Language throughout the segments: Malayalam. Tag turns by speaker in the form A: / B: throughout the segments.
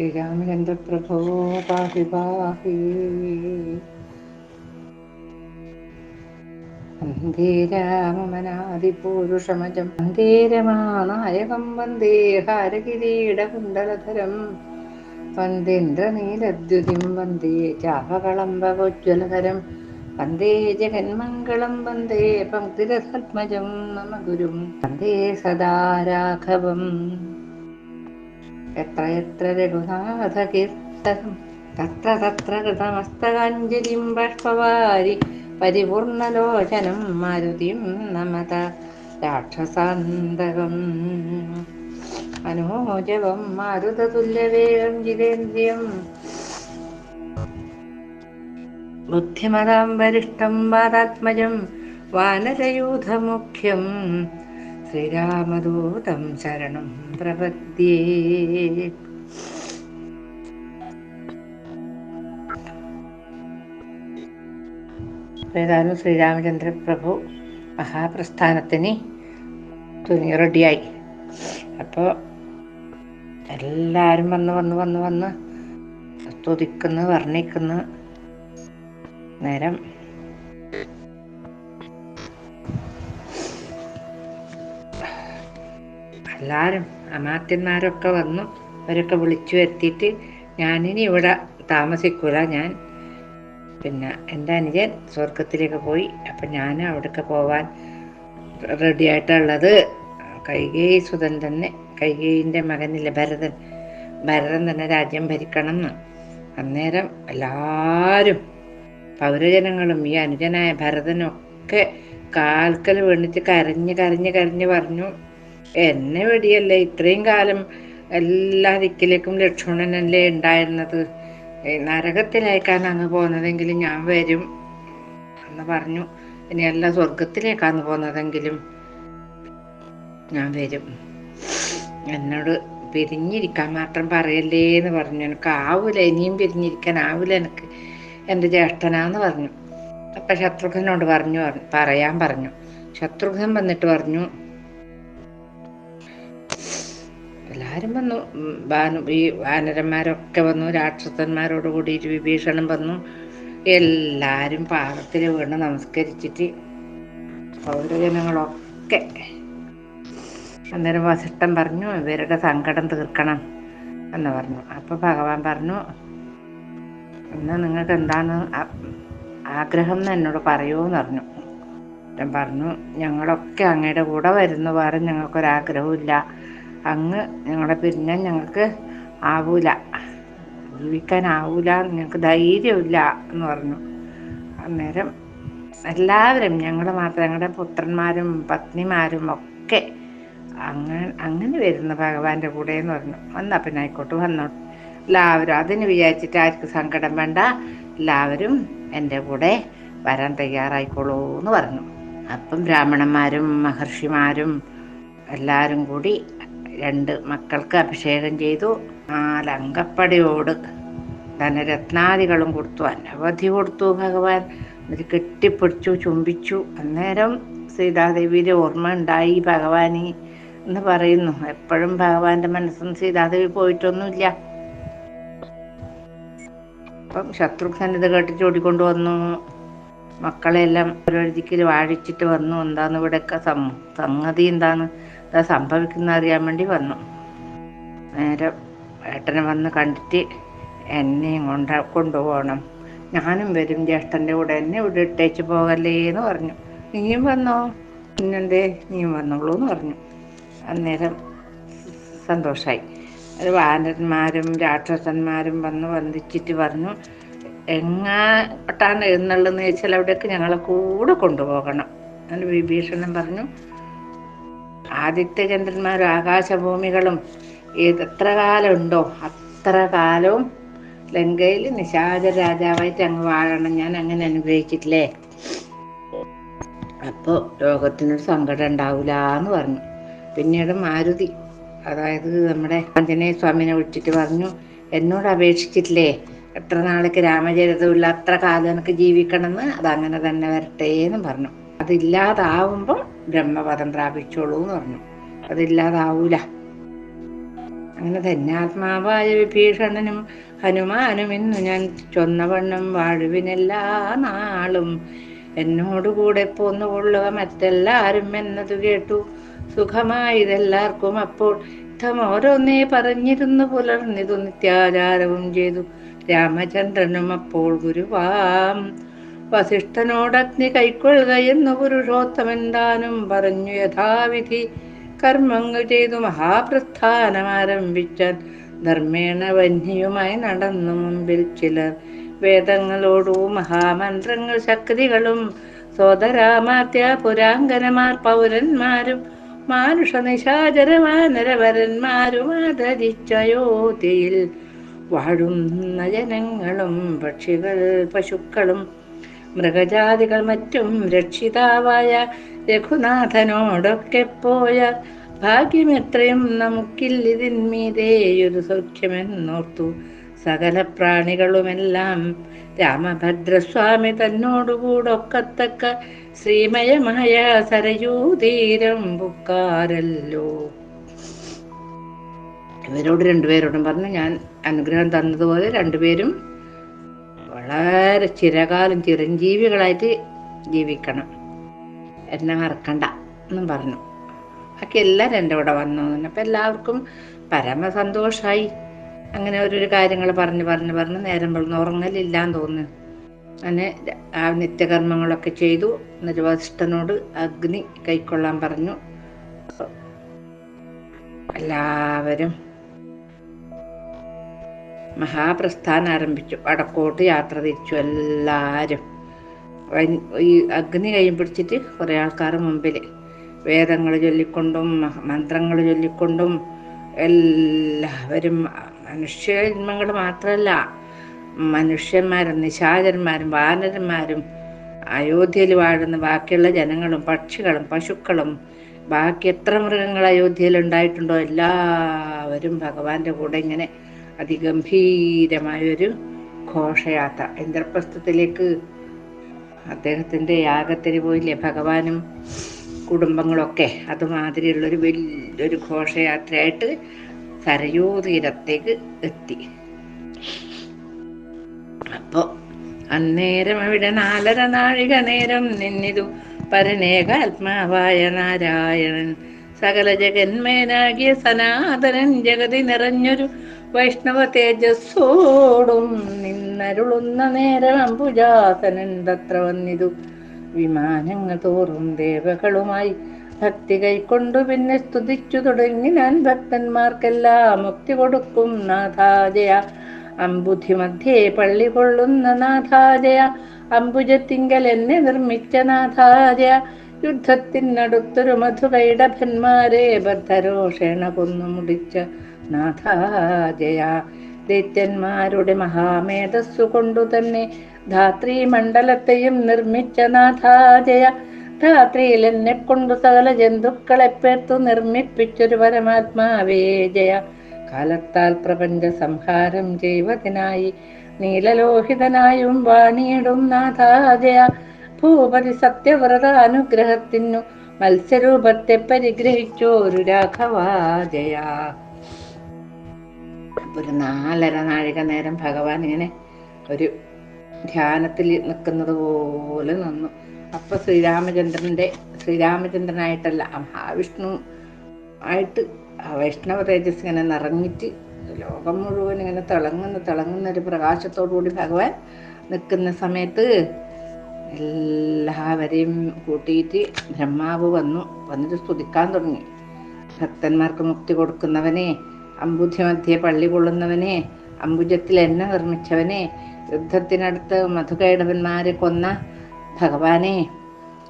A: ശ്രീരാമചന്ദ്രപ്രഭോ പാഹി പാഹി വന്ദേ രാമമനാദിപൂരുഷമജം വന്ദേ വന്ദേ ഹാരകിരീടകുണ്ടലധരം വന്ദേന്ദ്രനീലദ്യുതിം വന്ദേ ചാപകളംബോജ്വലധരം വന്ദേ ജഗന്മംഗളം. വന്ദേ പങ്ക്തിരസത്മജം നമ ഗുരും. വന്ദേ സദാ രാഘവം എത്ര എത്ര രഘുനാഥകീർത്തനം തത്ര തത്ര കൃതമസ്തകാഞ്ജലിം ബാഷ്പവാരി പരിപൂർണലോചനം മാരുതിം നമത രാക്ഷസാന്തകം. മനോജവം മാരുതതുല്യവേഗം ജിതേന്ദ്രിയം. ബുദ്ധിമതാം വരിഷ്ടം വാദാത്മജം വാനരയൂഥമുഖ്യം. ശ്രീരാമദൂതം ശരണം പ്രപദ്യേ. ഏതായാലും ശ്രീരാമചന്ദ്ര പ്രഭു മഹാപ്രസ്ഥാനത്തിന് തുണി റെഡിയായി. അപ്പോൾ എല്ലാവരും വന്ന് വന്ന് വന്ന് വന്ന് സ്തുതിക്കുന്നു വർണിക്കുന്നു. നേരം എല്ലാവരും അമാത്യന്മാരൊക്കെ വന്നു. അവരൊക്കെ വിളിച്ചു വരുത്തിയിട്ട് ഞാനിനി ഇവിടെ താമസിക്കൂല. ഞാൻ പിന്നെ എന്റെ അനുജൻ സ്വർഗത്തിലേക്ക് പോയി. അപ്പം ഞാൻ അവിടേക്ക് പോവാൻ റെഡി ആയിട്ടുള്ളത് കൈകേയി സുതൻ തന്നെ. കൈകേയിന്റെ മകനില്ല ഭരതൻ. ഭരതൻ തന്നെ രാജ്യം ഭരിക്കണം എന്ന്. അന്നേരം എല്ലാവരും പൗരജനങ്ങളും ഈ അനുജനായ ഭരതനൊക്കെ കാൽക്കൽ വീണിട്ട് കരഞ്ഞ് കരഞ്ഞ് കരഞ്ഞ് പറഞ്ഞു. എന്നെ വെടിയല്ലേ ഇത്രയും കാലം എല്ലാ ദിക്കിലേക്കും ലക്ഷ്മണനല്ലേ ഉണ്ടായിരുന്നത്? നരകത്തിലേക്കാണ് അങ്ങ് പോകുന്നതെങ്കിലും ഞാൻ വരും എന്ന് പറഞ്ഞു. ഇനി അല്ല സ്വർഗത്തിലേക്കാണ് പോകുന്നതെങ്കിലും ഞാൻ വരും. എന്നോട് പിരിഞ്ഞിരിക്കാൻ മാത്രം പറയല്ലേ എന്ന് പറഞ്ഞു. എനിക്ക് ആവൂല ഇനിയും പിരിഞ്ഞിരിക്കാൻ ആവൂല എനിക്ക്. എന്റെ ജ്യേഷ്ഠനാന്ന് പറഞ്ഞു. അപ്പം ശത്രുഘ്നോട് പറഞ്ഞു പറയാൻ പറഞ്ഞു. ശത്രുഘ്നൻ വന്നിട്ട് പറഞ്ഞു എല്ലാവരും വന്നു. ഭാനു ഈ വാനരന്മാരൊക്കെ വന്നു. രാക്ഷസന്മാരോട് കൂടിയിട്ട് വിഭീഷണൻ വന്നു. എല്ലാവരും പാദത്തിൽ വീണ് നമസ്കരിച്ചിട്ട് പൗരജനങ്ങളൊക്കെ അന്നേരം വസിഷ്ഠൻ പറഞ്ഞു ഇവരുടെ സങ്കടം തീർക്കണം എന്ന് പറഞ്ഞു. അപ്പോൾ ഭഗവാൻ പറഞ്ഞു ഇന്ന് നിങ്ങൾക്ക് എന്താണ് ആഗ്രഹം എന്ന് എന്നോട് പറയൂന്ന് പറഞ്ഞു. ഞാൻ പറഞ്ഞു ഞങ്ങളൊക്കെ അങ്ങയുടെ കൂടെ വരുന്നു വേറെ ഞങ്ങൾക്കൊരാഗ്രഹവും ഇല്ല. അങ്ങ് ഞങ്ങളെ പിരിഞ്ഞാൽ ഞങ്ങൾക്ക് ആവൂല. ജീവിക്കാനാവൂല ഞങ്ങൾക്ക് ധൈര്യമില്ല എന്ന് പറഞ്ഞു. അന്നേരം എല്ലാവരും ഞങ്ങൾ മാത്രം ഞങ്ങളുടെ പുത്രന്മാരും പത്നിമാരും ഒക്കെ അങ്ങനെ അങ്ങനെ വരുന്ന ഭഗവാന്റെ കൂടെ എന്ന് പറഞ്ഞു. വന്നാ പിന്നെ ആയിക്കോട്ട് വന്നു. എല്ലാവരും അതിന് വിചാരിച്ചിട്ട് ആർക്കും സങ്കടം വേണ്ട എല്ലാവരും എന്റെ കൂടെ വരാൻ തയ്യാറായിക്കോളൂ എന്ന് പറഞ്ഞു. അപ്പം ബ്രാഹ്മണന്മാരും മഹർഷിമാരും എല്ലാവരും കൂടി രണ്ട് മക്കൾക്ക് അഭിഷേകം ചെയ്തു. നാലങ്കപ്പടിയോട് ധനരത്നാദികളും കൊടുത്തു. അനവധി കൊടുത്തു ഭഗവാൻ. അതിൽ കെട്ടിപ്പിടിച്ചു ചുംബിച്ചു. അന്നേരം സീതാദേവിയുടെ ഓർമ്മ ഉണ്ടായി ഭഗവാനി എന്ന് പറയുന്നു. എപ്പോഴും ഭഗവാന്റെ മനസ്സിൽ സീതാദേവി പോയിട്ടൊന്നുമില്ല. അപ്പം ശത്രുഘ്നൻ ഇത് കേട്ടിട്ട് ഓടിക്കൊണ്ട് വന്നു. മക്കളെല്ലാം ഓരോരുത്തിക്കൽ വാഴിച്ചിട്ട് വന്നു. എന്താന്ന് ഇവിടെയൊക്കെ സംഗതി എന്താണ്? എന്താ സംഭവിക്കുന്ന അറിയാൻ വേണ്ടി വന്നു. നേരെ ഏട്ടനെ വന്ന് കണ്ടിട്ട് എന്നെയും കൊണ്ട കൊണ്ടുപോകണം. ഞാനും വരും ജ്യേഷ്ഠന്റെ കൂടെ എന്നെ ഇവിടെ ഇട്ടേച്ച് പോകല്ലേ എന്ന് പറഞ്ഞു. നീയും വന്നോ? പിന്നെന്തേ നീയും വന്നോളൂ എന്ന് പറഞ്ഞു. അന്നേരം സന്തോഷമായി അത് വാനന്മാരും രാക്ഷസന്മാരും വന്ന് വന്ദിച്ചിട്ട് പറഞ്ഞു എങ്ങോട്ടാണ് എന്നുള്ളതെന്ന് ചോദിച്ചാൽ അവിടേക്ക് ഞങ്ങളെ കൂടെ കൊണ്ടുപോകണം. അങ്ങനെ വിഭീഷണൻ പറഞ്ഞു ആദിത്യചന്ദ്രന്മാരും ആകാശഭൂമികളും എത്ര കാലം ഉണ്ടോ അത്ര കാലവും ലങ്കയിൽ നിശാച രാജാവായിട്ട് അങ്ങ് വാഴണം. ഞാൻ അങ്ങനെ അനുഗ്രഹിച്ചിട്ടില്ലേ? അപ്പോൾ ലോകത്തിനൊരു സങ്കടം ഉണ്ടാവില്ല എന്ന് പറഞ്ഞു. പിന്നീട് മാരുതി അതായത് നമ്മുടെ ആഞ്ജനേയ സ്വാമിനെ വിളിച്ചിട്ട് പറഞ്ഞു എന്നോട് അപേക്ഷിച്ചിട്ടില്ലേ? എത്ര നാളേക്ക് രാമചരിതമില്ല അത്ര കാലം എനിക്ക് ജീവിക്കണമെന്ന്? അതങ്ങനെ തന്നെ വരട്ടെ എന്ന് പറഞ്ഞു. അതില്ലാതാവുമ്പോൾ ബ്രഹ്മപദം പ്രാപിച്ചോളൂ എന്ന് പറഞ്ഞു. അതില്ലാതാവൂല. അങ്ങനെ തന്നെ ആത്മാവായ വിഭീഷണനും ഹനുമാനും ഇന്നു ഞാൻ ചൊന്നവണ്ണം വാഴുവിനെല്ലാ നാളും. എന്നോടുകൂടെ പോന്നുകൊള്ളുക മറ്റെല്ലാരും എന്നത് കേട്ടു. സുഖമായതെല്ലാവർക്കും അപ്പോൾ യുദ്ധം ഓരോന്നേ പറഞ്ഞിരുന്നു പുലർന്നിതു നിത്യാചാരവും ചെയ്തു. രാമചന്ദ്രനും അപ്പോൾ ഗുരുവാം. വസിഷ്ഠനോടഗ്നി കൈക്കൊള്ളുക എന്നു പുരുഷോത്തമൻ താനും പറഞ്ഞു. യഥാവിധി കർമ്മങ്ങൾ ചെയ്തു മഹാപ്രസ്ഥാനം ആരംഭിച്ചാൽ ധർമ്മേണ വന്യയുമായി നടന്നു മുമ്പിൽ ചിലർ. വേദങ്ങളോടു മഹാമന്ത്രങ്ങൾ ശക്തികളും സോദരാമാത്യ പുരാങ്കനമാർ പൗരന്മാരും മാനുഷ നിശാചരമാനരവരന്മാരും ആദരിച്ചയോതിയിൽ വാഴുന്ന ജനങ്ങളും പക്ഷികൾ പശുക്കളും മൃഗജാതികൾ മറ്റും രക്ഷിതാവായ രഘുനാഥനോടൊക്കെ പോയ ഭാഗ്യമെത്രയും നമുക്കില്ലിതിന്മീതേയൊരു സൗഖ്യമെന്നോർത്തു. സകല പ്രാണികളുമെല്ലാം രാമഭദ്രസ്വാമി തന്നോടുകൂടൊക്കത്തക്ക ശ്രീമയമായ സരയൂതീരം ബുക്കാരല്ലോ ഇവരോട് രണ്ടുപേരോടും പറഞ്ഞു ഞാൻ അനുഗ്രഹം തന്നതുപോലെ രണ്ടുപേരും വളരെ ചിരകാലം ചിരഞ്ജീവികളായിട്ട് ജീവിക്കണം. എന്നെ മറക്കണ്ട എന്നും പറഞ്ഞു. ബാക്കി എല്ലാവരും എന്റെ കൂടെ വന്നു. അപ്പം എല്ലാവർക്കും പരമസന്തോഷമായി അങ്ങനെ ഓരോരു കാര്യങ്ങൾ പറഞ്ഞ് പറഞ്ഞ് പറഞ്ഞ്. നേരം വെള്ളം ഉറങ്ങലില്ലാന്ന് തോന്നുന്നു. അങ്ങനെ ആ നിത്യകർമ്മങ്ങളൊക്കെ ചെയ്തു. എന്നിട്ട് വസിഷ്ഠനോട് അഗ്നി കൈക്കൊള്ളാൻ പറഞ്ഞു. എല്ലാവരും മഹാപ്രസ്ഥാനം ആരംഭിച്ചു വടക്കോട്ട് യാത്ര തിരിച്ചു എല്ലാവരും ഈ അഗ്നി കൈ പിടിച്ചിട്ട് കുറേ ആൾക്കാർ മുമ്പിൽ വേദങ്ങൾ ചൊല്ലിക്കൊണ്ടും മന്ത്രങ്ങൾ ചൊല്ലിക്കൊണ്ടും എല്ലാവരും മനുഷ്യജന്മങ്ങൾ മാത്രമല്ല മനുഷ്യന്മാരും നിശാചന്മാരും വാനരന്മാരും അയോധ്യയിൽ വാഴുന്ന ബാക്കിയുള്ള ജനങ്ങളും പക്ഷികളും പശുക്കളും ബാക്കി എത്ര മൃഗങ്ങൾ അയോധ്യയിൽ ഉണ്ടായിട്ടുണ്ടോ എല്ലാവരും ഭഗവാന്റെ കൂടെ ഇങ്ങനെ അതിഗംഭീരമായൊരു ഘോഷയാത്ര. ഇന്ദ്രപ്രസ്ഥത്തിലേക്ക് അദ്ദേഹത്തിന്റെ യാഗത്തിന് പോയില്ലേ? ഭഗവാനും കുടുംബങ്ങളൊക്കെ അതുമാതിരിയുള്ളൊരു വലിയൊരു ഘോഷയാത്രയായിട്ട് സരയൂ തീരത്തേക്ക് എത്തി. അപ്പോൾ അന്നേരം അവിടെ നാലര നാഴിക നേരം നിന്നിതു. പരനേകാത്മാവായ നാരായണൻ. സകല ജഗന്മേനാകിയ സനാതനൻ ജഗതി നിറഞ്ഞൊരു വൈഷ്ണവ തേജസ്സോടും നിന്നരുളുന്ന നേരം അംബുജാസനൻ തത്ര വന്നിതു. വിമാനങ്ങൾ തോറും ദേവകളുമായി ഭക്തി കൈക്കൊണ്ടു പിന്നെ സ്തുതിച്ചു തുടങ്ങി ഞാൻ ഭക്തന്മാർക്കെല്ലാം മുക്തി കൊടുക്കും നാഥാജയ. അമ്പുധി മധ്യേ പള്ളി കൊള്ളുന്ന നാഥാജയ. അംബുജത്തിങ്കൽ എന്നെ നിർമ്മിച്ച നാഥാജയ. യുദ്ധത്തിനടുത്തൊരു മധുകൈടഭന്മാരെ ബദ്ധരോഷേണ കൊന്നു മുടിച്ച നാഥാജയ. ദൈത്യന്മാരുടെ മഹാമേധസ്സു കൊണ്ടു തന്നെ ധാത്രി മണ്ഡലത്തെയും നിർമ്മിച്ച നാഥാജയ. ധാത്രിയിൽ എന്നെ കൊണ്ടു സകല ജന്തുക്കളെ പേർത്തു നിർമ്മിപ്പിച്ചൊരു പരമാത്മാവേ ജയ. കാലത്താൽ പ്രപഞ്ച സംഹാരം ചെയ്വതിനായി നീലലോഹിതനായും വാണിയിടും നാഥാജയ. ഭൂപതി സത്യവ്രത അനുഗ്രഹത്തിനു മത്സ്യരൂപത്തെ പരിഗ്രഹിച്ചോരു രാഘവാജയ ഒരു നാലര നാഴിക നേരം ഭഗവാൻ ഇങ്ങനെ ഒരു ധ്യാനത്തിൽ നിൽക്കുന്നത് പോലെ നിന്നു. അപ്പൊ ശ്രീരാമചന്ദ്രന്റെ ശ്രീരാമചന്ദ്രനായിട്ടല്ല മഹാവിഷ്ണു ആയിട്ട് വൈഷ്ണവ തേജസ് ഇങ്ങനെ നിറഞ്ഞിട്ട് ലോകം മുഴുവൻ ഇങ്ങനെ തിളങ്ങുന്ന തിളങ്ങുന്ന ഒരു പ്രകാശത്തോടുകൂടി ഭഗവാൻ നിൽക്കുന്ന സമയത്ത് എല്ലാവരെയും കൂട്ടിയിട്ട് ബ്രഹ്മാവ് വന്നു. വന്നിട്ട് സ്തുതിക്കാൻ തുടങ്ങി. ഭക്തന്മാർക്ക് മുക്തി കൊടുക്കുന്നവനെ അംബുധി പള്ളി കൊള്ളുന്നവനെ അംബുജത്തിൽ എന്ന നിർമ്മിച്ചവനെ യുദ്ധത്തിനടുത്ത് മധുകൈടവന്മാരെ കൊന്ന ഭഗവാനെ.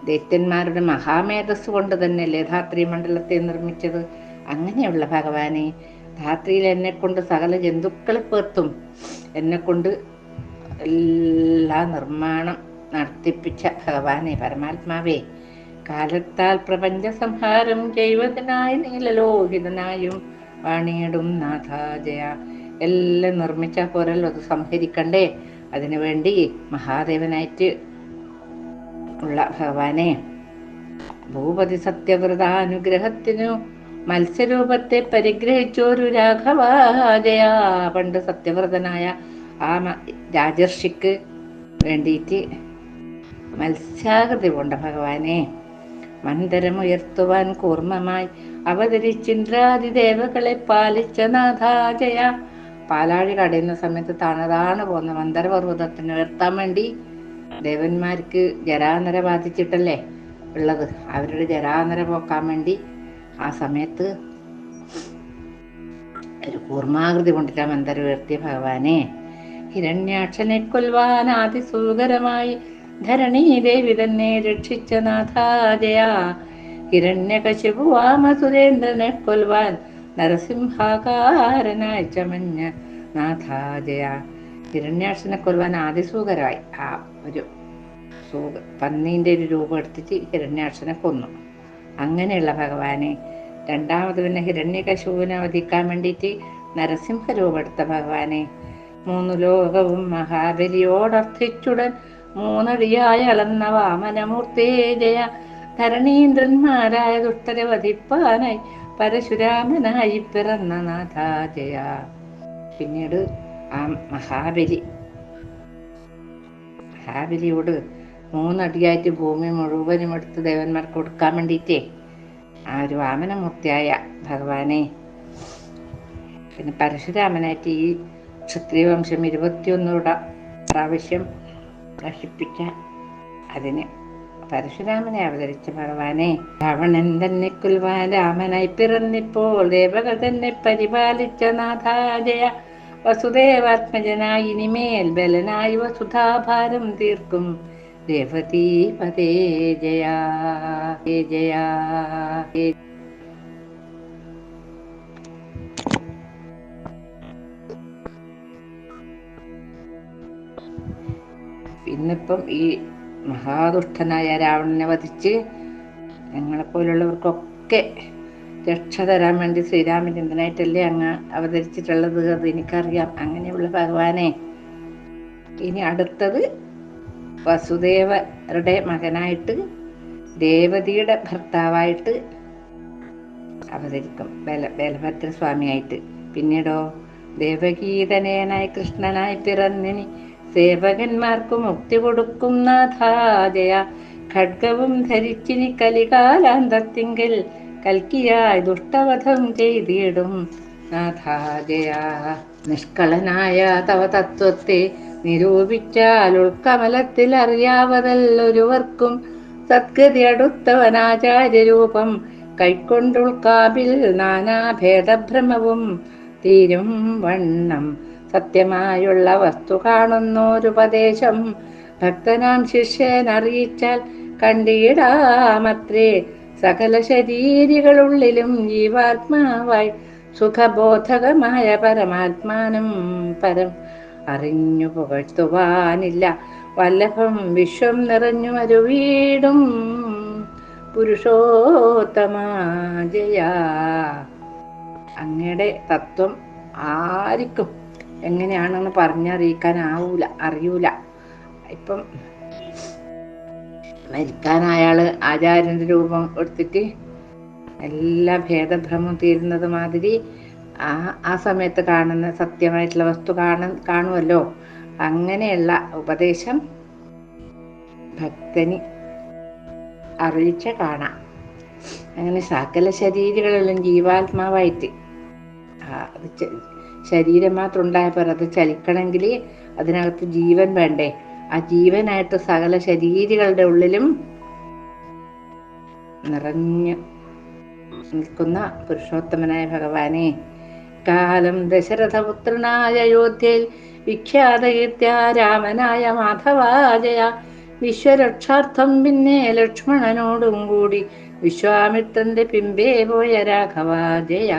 A: ദൈത്യന്മാരുടെ മഹാമേധസ് കൊണ്ട് തന്നെ ധാത്രി മണ്ഡലത്തെ നിർമ്മിച്ചത് അങ്ങനെയുള്ള ഭഗവാനെ. ധാത്രിയിൽ എന്നെ കൊണ്ട് സകല ജന്തുക്കളെ പേർത്തും എന്നെ കൊണ്ട് എല്ലാ നിർമ്മാണം നടത്തിപ്പിച്ച ഭഗവാനെ. പരമാത്മാവേ കാലത്താൽ പ്രപഞ്ച സംഹാരം ചെയ്വതിനായി വാണിയിടും നാഥാജയ എല്ലാം നിർമ്മിച്ച പോരല്ലോ അത് സംഹരിക്കണ്ടേ? അതിനു വേണ്ടി മഹാദേവനായിട്ട് ഉള്ള ഭഗവാനെ ഭൂപതി സത്യവ്രത അനുഗ്രഹത്തിനു മത്സ്യരൂപത്തെ പരിഗ്രഹിച്ചൊരു രാഘവാജയ പണ്ട് സത്യവ്രതനായ ആ രാജർഷിക്ക് വേണ്ടിയിട്ട് മത്സ്യാകൃതി കൊണ്ട ഭഗവാനെ. മന്ദരമുയർത്തുവാൻ കൂർമ്മമായി അവതരിച്ചിന്ദ്രാദി ദേവകളെ പാലിച്ച നാഥാജയ. പാലാഴി കടയുന്ന സമയത്ത് തണതാണ് പോകുന്ന മന്ദരപർവതത്തിന് ഉയർത്താൻ വേണ്ടി ദേവന്മാർക്ക് ജരാനര ബാധിച്ചിട്ടല്ലേ ഉള്ളത്. അവരുടെ ജരാനര പോക്കാൻ വേണ്ടി ആ സമയത്ത് ഒരു കൂർമാകൃതി കൊണ്ടിട്ട് മന്ദരം ഉയർത്തിയ ഭഗവാനെ ഹിരണ്യാക്ഷനെ കൊൽവാൻ അതിസൂകരമായി ധരണി ദേവി തന്നെ രക്ഷിച്ച നാഥാജയ. ഹിരണ്യകശിപു വാമസുരേന്ദ്രനെ കൊൽവാൻ നരസിംഹാകാരനായി ചമഞ്ഞ നാഥാജയ. ഹിരണ്യാക്ഷനെ കൊൽവാൻ ആദിസൂകരായി. ആ ഒരു സൂക പന്നീന്റെ ഒരു രൂപം എടുത്തിട്ട് ഹിരണ്യാക്ഷനെ കൊന്നു. അങ്ങനെയുള്ള ഭഗവാനെ രണ്ടാമത് പിന്നെ ഹിരണ്യകശുവിനെ വധിക്കാൻ വേണ്ടിയിട്ട് നരസിംഹ രൂപമെടുത്ത ഭഗവാനെ മൂന്ന് ലോകവും മഹാബലിയോടർത്ഥിച്ചുടൻ മൂന്നടിയായി അളന്ന വാമനമൂർത്തേ ജയ. ധരണീന്ദ്രന്മാരായ ദുഷ്ടരെ വധിപ്പാനായി പരശുരാമനായി പിറന്ന നാഥാജയ പിന്നീട് ആ മഹാബലി. മഹാബലിയോട് മൂന്നടിയായിട്ട് ഭൂമി മുഴുവനും എടുത്ത് ദേവന്മാർക്ക് കൊടുക്കാൻ വേണ്ടിയിട്ടേ ആ ഒരു വാമനമൂർത്തിയായ ഭഗവാനെ. പിന്നെ പരശുരാമനായിട്ട് ഈ ക്ഷത്രിയവംശം ഇരുപത്തിയൊന്നൂടെ പ്രാവശ്യം നശിപ്പിക്കാൻ അതിന് പരശുരാമനെ അവതരിച്ച ഭഗവാനെ. രാവണൻ തന്നെ കുൽവാൻ രാമനായി പിറന്നിപ്പോൾ ദേവകൾ തന്നെ പരിപാലിച്ച നാഥാജയ. വസുദേവാത്മജനായി ഇനിമേൽ ബലനായി വസുധാഭാരം തീർക്കും. ദേവതീ പതേ പിന്നിപ്പം ഈ മഹാദുഷ്ടനായ രാവണനെ വധിച്ച് ഞങ്ങളെപ്പോലുള്ളവർക്കൊക്കെ രക്ഷ തരാൻ വേണ്ടി ശ്രീരാമചന്ദ്രനായിട്ടല്ലേ അങ്ങ് അവതരിച്ചിട്ടുള്ളത് അത് എനിക്കറിയാം. അങ്ങനെയുള്ള ഭഗവാനെ. ഇനി അടുത്തത് വസുദേവരുടെ മകനായിട്ട് ദേവതിയുടെ ഭർത്താവായിട്ട് അവതരിക്കും. ബല ബലഭദ്രസ്വാമിയായിട്ട്. പിന്നീടോ ദേവഗീതനേനായി കൃഷ്ണനായി പിറന്നിനി സേവകന്മാർക്ക് മുക്തി കൊടുക്കും നാഥാജയ ഖഡ്ഗവും ധരിച്ചിനി കലികാലാന്തത്തിങ്കിൽ കൽക്കിയായി ദുഷ്ടവധം ചെയ്തിടും നാഥാജയ നിഷ്കളനായ തവ തത്വത്തെ നിരൂപിച്ചാൽ ഉൾക്കമലത്തിൽ അറിയാവതല്ലൊരുവർക്കും സദ്ഗതി അടുത്തവനാചാര്യരൂപം കൈക്കൊണ്ടുൾക്കാവിൽ നാനാഭേദഭ്രമവും തീരും വണ്ണം സത്യമായുള്ള വസ്തു കാണുന്നോരുപദേശം. ഭക്തനാം ശിഷ്യൻ അറിയിച്ചാൽ കണ്ടിടാമത്രേ. സകല ശരീരികളുള്ളിലും ജീവാത്മാവായി സുഖബോധകമായ പരമാത്മാനം പരം അറിഞ്ഞു പുകഴ്ത്തുവാനില്ല. വല്ലഭം വിശ്വം നിറഞ്ഞു മരുവീടും പുരുഷോത്തമ ജയ അങ്ങയുടെ തത്വം ആർക്കും എങ്ങനെയാണെന്ന് പറഞ്ഞറിയിക്കാനാവൂല അറിയൂല. ഇപ്പം മരിക്കാൻ അയാൾ ആചാര്യന്റെ രൂപം എടുത്തിട്ട് എല്ലാ ഭേദഭ്രമം തീരുന്നത് മാതിരി ആ ആ സമയത്ത് കാണുന്ന സത്യമായിട്ടുള്ള വസ്തു കാണ കാണുമല്ലോ അങ്ങനെയുള്ള ഉപദേശം ഭക്തന് അറിയിച്ച കാണാം. അങ്ങനെ സകല ശരീരങ്ങളിലും ജീവാത്മാവായിട്ട് ശരീരം മാത്രം ഉണ്ടായപ്പോൾ അത് ചലിക്കണമെങ്കിൽ അതിനകത്ത് ജീവൻ വേണ്ടേ? ആ ജീവനായിട്ട് സകല ശരീരങ്ങളുടെ ഉള്ളിലും നിറഞ്ഞു നിൽക്കുന്ന പുരുഷോത്തമനായ ഭഗവാനെ കാലം ദശരഥപുത്രനായ അയോധ്യയിൽ വിഖ്യാതകീർത്യ രാമനായ മാധവാജയ വിശ്വരക്ഷാർത്ഥം പിന്നെ ലക്ഷ്മണനോടും കൂടി വിശ്വാമിത്രന്റെ പിമ്പേ പോയ രാഘവാജയ.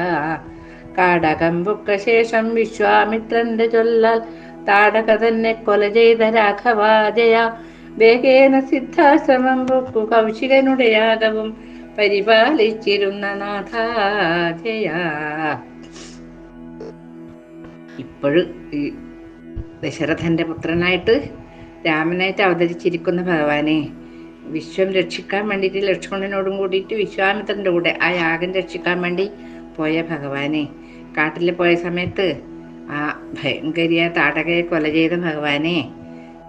A: കാടകമ്പുക്ക ശേഷം വിശ്വാമിത്രന്റെ ചൊല്ലാൽ താടക തന്നെ കൊല ചെയ്ത രാഘവാജയ. വേഗേന സിദ്ധാശ്രമം പൊക്കു കൗശികനുടെ യാഗവും പരിപാലിച്ചിരുന്ന നാഥാജയ. ഇപ്പോഴും ഈ ദശരഥന്റെ പുത്രനായിട്ട് രാമനായിട്ട് അവതരിച്ചിരിക്കുന്ന ഭഗവാനെ വിശ്വം രക്ഷിക്കാൻ വേണ്ടിയിട്ട് ലക്ഷ്മണനോടും കൂടിയിട്ട് വിശ്വാമിത്രന്റെ കൂടെ ആ യാഗം രക്ഷിക്കാൻ വേണ്ടി പോയ ഭഗവാനെ. കാട്ടിൽ പോയ സമയത്ത് ആ ഭയങ്കരിയ താടകയെ കൊല ചെയ്ത ഭഗവാനെ.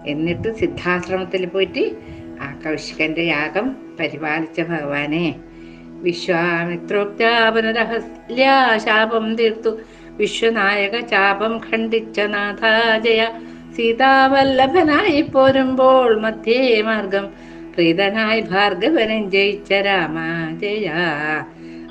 A: എന്നിട്ട് സിദ്ധാശ്രമത്തിൽ പോയിട്ട് ആ കൗശികന്റെ യാഗം പരിപാലിച്ച ഭഗവാനെ. വിശ്വാമിത്രോക്താപനരഹസ്യാശാപം തീർത്തു. വിശ്വനായക ചാപം ഖണ്ഡിച്ച നാഥാജയ സീതാവല്ലഭനായി പോരുമ്പോൾ മധ്യേ മാർഗം. പ്രീതനായി ഭാർഗവനം ജയിച്ച രാമാജയ.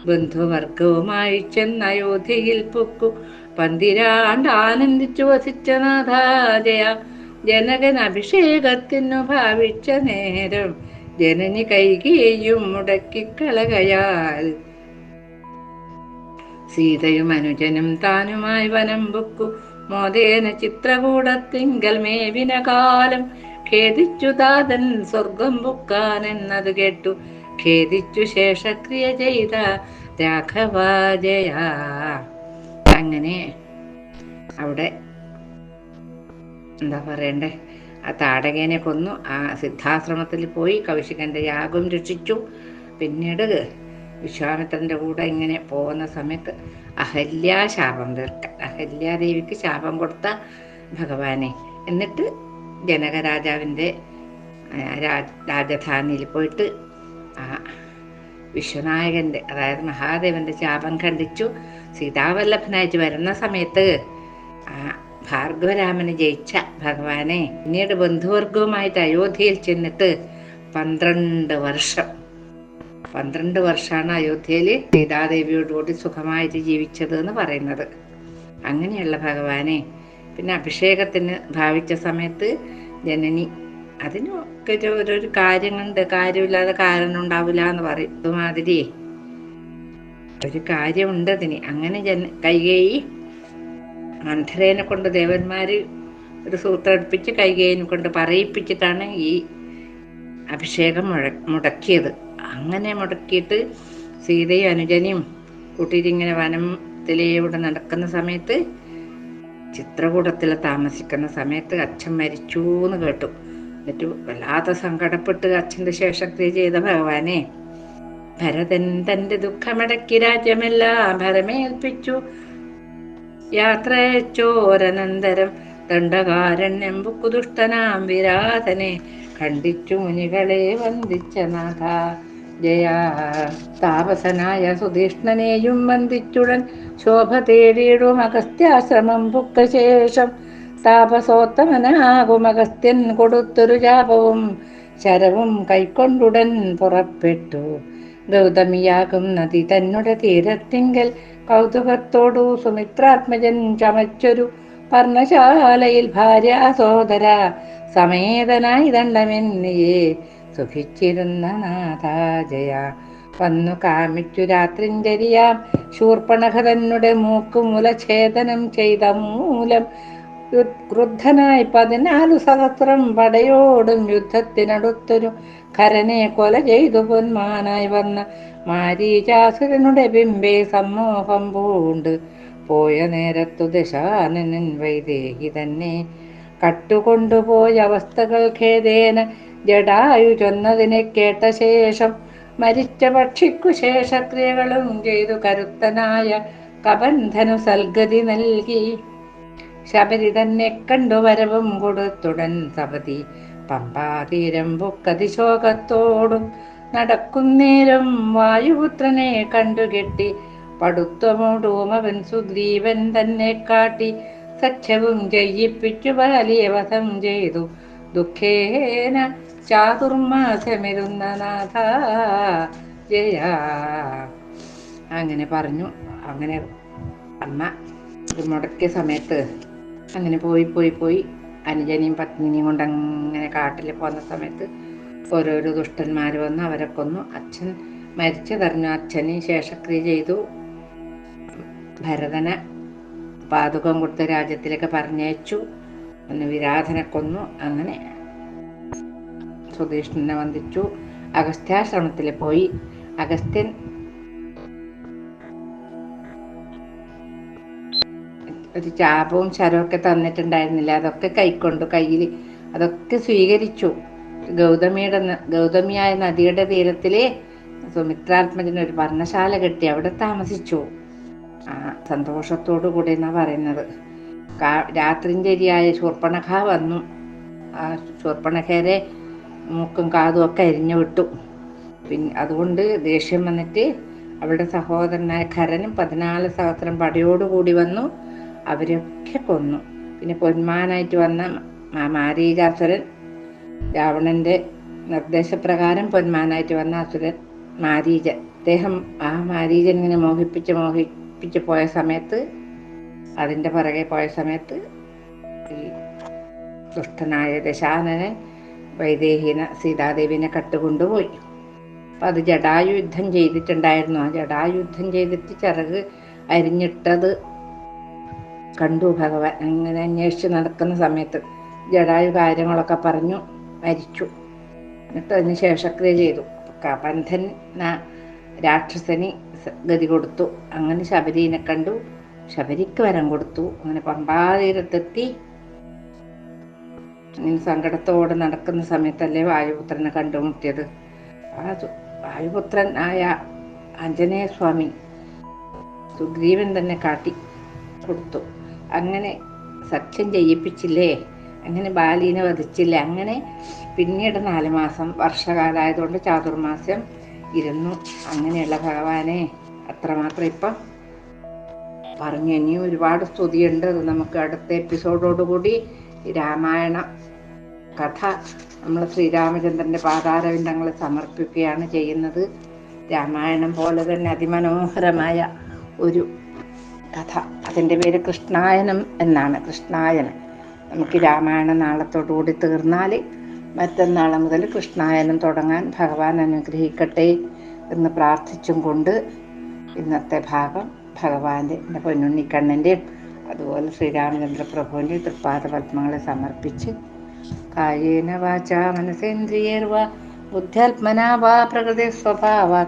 A: ബന്ധുവർഗവുമായി ചെന്നയോധ്യയിൽ പൊക്കു. പന്തിരാണ്ട് ആനന്ദിച്ചു വസിച്ച നാഥാജയ ജനകൻ അഭിഷേകത്തിനു ഭാവിച്ച നേരം ജനനി കൈകിയും മുടക്കിക്കളകയാൽ. സീതയും അനുജനും താനുമായി വനം പൊക്കു. മോദേന ചിത്രകൂടത്തിങ്കൽ മേവിന കാലം ഖേദിച്ചു താതൻ സ്വർഗം പൊക്കാൻ എന്നത് കേട്ടു. ഖേദിച്ചു ശേഷക്രിയ ചെയ്ത രാഘവാജയ അങ്ങനെ അവിടെ എന്താ പറയണ്ടേ? ആ താടകേനെ കൊന്നു. ആ സിദ്ധാശ്രമത്തിൽ പോയി കൗശികന്റെ യാഗം രക്ഷിച്ചു. പിന്നീട് വിശ്വാമിത്രന്റെ കൂടെ ഇങ്ങനെ പോകുന്ന സമയത്ത് അഹല്യ ശാപം തീർക്ക. അഹല്യാദേവിക്ക് ശാപം കൊടുത്ത ഭഗവാനെ. എന്നിട്ട് ജനകരാജാവിന്റെ രാജധാനിയിൽ പോയിട്ട് വിശ്വനായകന്റെ അതായത് മഹാദേവന്റെ ശാപം ഖണ്ഡിച്ചു. സീതാവല്ലഭനായിട്ട് വരുന്ന സമയത്ത് ആ ഭാർഗവരാമന് ജയിച്ച ഭഗവാനെ പിന്നീട് ബന്ധുവർഗവുമായിട്ട് അയോധ്യയിൽ ചെന്നിട്ട് പന്ത്രണ്ട് വർഷം പന്ത്രണ്ട് വർഷമാണ് അയോധ്യയിൽ സീതാദേവിയോടുകൂടി സുഖമായിട്ട് ജീവിച്ചത് എന്ന് പറയുന്നത്. അങ്ങനെയുള്ള ഭഗവാനെ. പിന്നെ അഭിഷേകത്തിന് ഭാവിച്ച സമയത്ത് ജനനി അതിനൊക്കെ ഓരോരു കാര്യങ്ങളുണ്ട്. കാര്യമില്ലാതെ കാരണം ഉണ്ടാവില്ല എന്ന് പറയും. ഇതുമാതിരി. ഒരു കാര്യമുണ്ട് അതിന്. അങ്ങനെ ജന കൈകേയി. അന്ധരേനെ കൊണ്ട് ദേവന്മാര് ഒരു സൂത്രം അടുപ്പിച്ച് കൈകേയിനെ കൊണ്ട് പറയിപ്പിച്ചിട്ടാണ് ഈ അഭിഷേകം മുഴ മുടക്കിയത്. അങ്ങനെ മുടക്കിയിട്ട് സീതയും അനുജനെയും കൂട്ടിയിട്ടിങ്ങനെ വനത്തിലൂടെ നടക്കുന്ന സമയത്ത് ചിത്രകൂടത്തിൽ താമസിക്കുന്ന സമയത്ത് അച്ഛൻ മരിച്ചു എന്ന് കേട്ടു. എന്നിട്ട് വല്ലാതെ സങ്കടപ്പെട്ട് അച്ഛന്റെ ശേഷക്രിയ ചെയ്ത ഭഗവാനെ ഭരതൻ തന്റെ ദുഃഖമടക്കി രാജ്യമെല്ലാം ഭരമേൽപ്പിച്ചു. യാത്രയച്ചോരനന്തരം ദണ്ഡകാരണ്യം ബുക്കുദുഷ്ടനാം വിരാതനെ ഖണ്ഡിച്ചു മുനികളെ വന്ദിച്ച നാഥ. ജയ താപസനായ സുധീഷ്ണനെയും വന്ദിച്ചുടൻ ശോഭ തേടിയിടും അഗസ്ത്യാശ്രമം പുക്ക ശേഷം താപസോത്തമനാകും അഗസ്ത്യൻ കൊടുത്തൊരു ജാപവും ശരവും കൈക്കൊണ്ടുടൻ പുറപ്പെട്ടു. ഗൗതമിയാകും നദി തന്നുടെ തീരത്തിങ്കൽ കൗതുകത്തോടു സുമിത്രാത്മജൻ ചമച്ചൊരു പർണശാലയിൽ ഭാര്യ സോദര സമേതനായി ദണ്ഡമെന്നിയെ സുഖിച്ചിരുന്ന നാഥാജയ. വന്നു കാമിച്ചു രാത്രിഞ്ചരിയാം ശൂർപ്പണഖ മൂക്കുമുല ഛേദനം ചെയ്ത മൂലം ക്രുദ്ധനായി പതിനാലു സഹസ്രം പടയോടും യുദ്ധത്തിനടുത്തൊരു ഖരനെ കൊല ചെയ്തു പൊന്മാനായി വന്ന മാരീചാസുരനുടെ ബിംബെ സമ്മോഹം പൂണ്ട്. പോയ നേരത്തു ദശാനനൻ വൈദേഹി തന്നെ കട്ടുകൊണ്ടുപോയ അവസ്ഥകൾ ഖേദേന ജഡായു ചൊന്നതിനെ കേട്ട ശേഷം മരിച്ച പക്ഷിക്കു ശേഷക്രിയകളും ചെയ്തു കരുത്തനായ കബന്ധനു സൽഗതി നൽകി. ശബരി തന്നെ കണ്ടു വരവും കൊടുത്തുടൻ സപതി പമ്പാതീരം പൊക്കതിശോകത്തോടും നടക്കുന്നേരം വായുപുത്രനെ കണ്ടുകെട്ടി. പടുത്വമോടും സുഗ്രീവൻ തന്നെ കാട്ടി. സഖ്യവും ജയിപ്പിച്ചു വലിയ വധം ചെയ്തു. ദുഃഖേന ചാതുർമാസമിരുന്ന നാഥ ജയ. അങ്ങനെ പറഞ്ഞു. അങ്ങനെ അമ്മ മുടക്കിയ സമയത്ത് അങ്ങനെ പോയി പോയി പോയി. അനുജനെയും പത്നിനെയും കൊണ്ട് അങ്ങനെ കാട്ടിൽ പോകുന്ന സമയത്ത് ഓരോരോ ദുഷ്ടന്മാർ വന്ന് അവരെ കൊന്നു. അച്ഛൻ മരിച്ചതറിഞ്ഞു. അച്ഛന് ശേഷക്രിയ ചെയ്തു. ഭരതനെ പാതുകം കൊടുത്ത രാജ്യത്തിലേക്ക് പറഞ്ഞയച്ചു. പിന്നെ വിരാധനെ കൊന്നു. അങ്ങനെ സുധീഷ്ണനെ വന്ദിച്ചു. അഗസ്ത്യാശ്രമത്തിൽ പോയി. അഗസ്ത്യൻ ഒരു ചാപവും ശരമൊക്കെ തന്നിട്ടുണ്ടായിരുന്നില്ല. അതൊക്കെ കൈക്കൊണ്ടു കയ്യിൽ അതൊക്കെ സ്വീകരിച്ചു. ഗൗതമിയുടെ ഗൗതമിയായ നദിയുടെ തീരത്തിലെ സുമിത്രാത്മജൻ ഒരു ഭരണശാല കെട്ടി. അവിടെ താമസിച്ചു. ആ സന്തോഷത്തോടു കൂടി എന്നാ പറയുന്നത് രാത്രിഞ്ചരിയായ ശൂർപ്പണഖ വന്നു. ആ ശൂർപ്പണഖേരെ മൂക്കും കാതും ഒക്കെ അരിഞ്ഞു വിട്ടു. പിന്നെ അതുകൊണ്ട് ദേഷ്യം വന്നിട്ട് അവളുടെ സഹോദരനായ ഖരനും പതിനാല് സഹസ്രം പടയോടുകൂടി വന്നു. അവരൊക്കെ കൊന്നു. പിന്നെ പൊന്മാനായിട്ട് വന്ന മാരീകാസുരൻ രാവണന്റെ നിർദ്ദേശപ്രകാരം പൊന്മാനായിട്ട് വന്ന അസുരൻ മാരീജ. അദ്ദേഹം ആ മാരീജൻ ഇങ്ങനെ മോഹിപ്പിച്ച് മോഹിപ്പിച്ച് പോയ സമയത്ത് അതിന്റെ പുറകെ പോയ സമയത്ത് ഈ ദുഷ്ടനായ ദശാനനെ വൈദേഹീന സീതാദേവിനെ കട്ടുകൊണ്ടുപോയി. അപ്പം അത് ജടായുദ്ധം ചെയ്തിട്ടുണ്ടായിരുന്നു. ആ ജടായുദ്ധം ചെയ്തിട്ട് ചിറക് അരിഞ്ഞിട്ടത് കണ്ടു ഭഗവാൻ. അങ്ങനെ അന്വേഷിച്ച് നടക്കുന്ന സമയത്ത് ജടായു കാര്യങ്ങളൊക്കെ പറഞ്ഞു മരിച്ചു. എന്നിട്ട് അതിന് ശേഷക്രിയ ചെയ്തു. ബന്ധൻ രാക്ഷസനി ഗതി കൊടുത്തു. അങ്ങനെ ശബരീനെ കണ്ടു. ശബരിക്ക് വരം കൊടുത്തു. അങ്ങനെ പമ്പാതീരത്തെത്തി. ഇങ്ങനെ സങ്കടത്തോടെ നടക്കുന്ന സമയത്തല്ലേ വായുപുത്രനെ കണ്ടുമുട്ടിയത് ആ വായുപുത്രൻ ആയ ആഞ്ജനേയ സ്വാമി സുഗ്രീവൻ തന്നെ കാട്ടി കൊടുത്തു. അങ്ങനെ സത്യം ചെയ്യിപ്പിച്ചില്ലേ? അങ്ങനെ ബാലീനെ വധിച്ചില്ലേ? അങ്ങനെ പിന്നീട് നാല് മാസം വർഷകാലമായതുകൊണ്ട് ചാതുർമാസ്യം ഇരുന്നു. അങ്ങനെയുള്ള ഭഗവാനെ അത്രമാത്രം ഇപ്പം പറഞ്ഞു. ഇനിയും ഒരുപാട് സ്തുതിയുണ്ട്. അത് നമുക്ക് അടുത്ത എപ്പിസോഡോടുകൂടി രാമായണ കഥ നമ്മൾ ശ്രീരാമചന്ദ്രന്റെ പാതാരവിന്ദങ്ങൾ സമർപ്പിക്കുകയാണ് ചെയ്യുന്നത്. രാമായണം പോലെ തന്നെ അതിമനോഹരമായ ഒരു കഥ. അതിന്റെ പേര് കൃഷ്ണായനം എന്നാണ്. കൃഷ്ണായനം. നമുക്ക് രാമായണ നാളത്തോടുകൂടി തീർന്നാൽ മറ്റന്നാളെ മുതൽ കൃഷ്ണായനം തുടങ്ങാൻ ഭഗവാൻ അനുഗ്രഹിക്കട്ടെ എന്ന് പ്രാർത്ഥിച്ചും കൊണ്ട് ഇന്നത്തെ ഭാഗം ഭഗവാന്റെ എന്റെ പൊന്നുണ്ണിക്കണ്ണന്റെയും അതുപോലെ ശ്രീരാമചന്ദ്ര പ്രഭുവിന്റെ തൃപ്പാദ പത്മങ്ങളെ സമർപ്പിച്ച് കായേന വാച മനസേന്ദ്രിയേർവ ബുദ്ധ്യാത്മനാ വാ പ്രകൃതി സ്വഭാവാ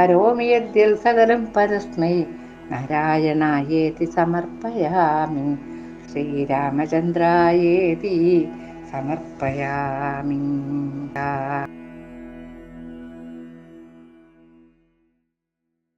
A: കരോമി സകലം പരസ്മൈ. നാരായണായേതി സമർപ്പയാമി. ശ്രീരാമചന്ദ്രായേതി സമർപ്പയാമി.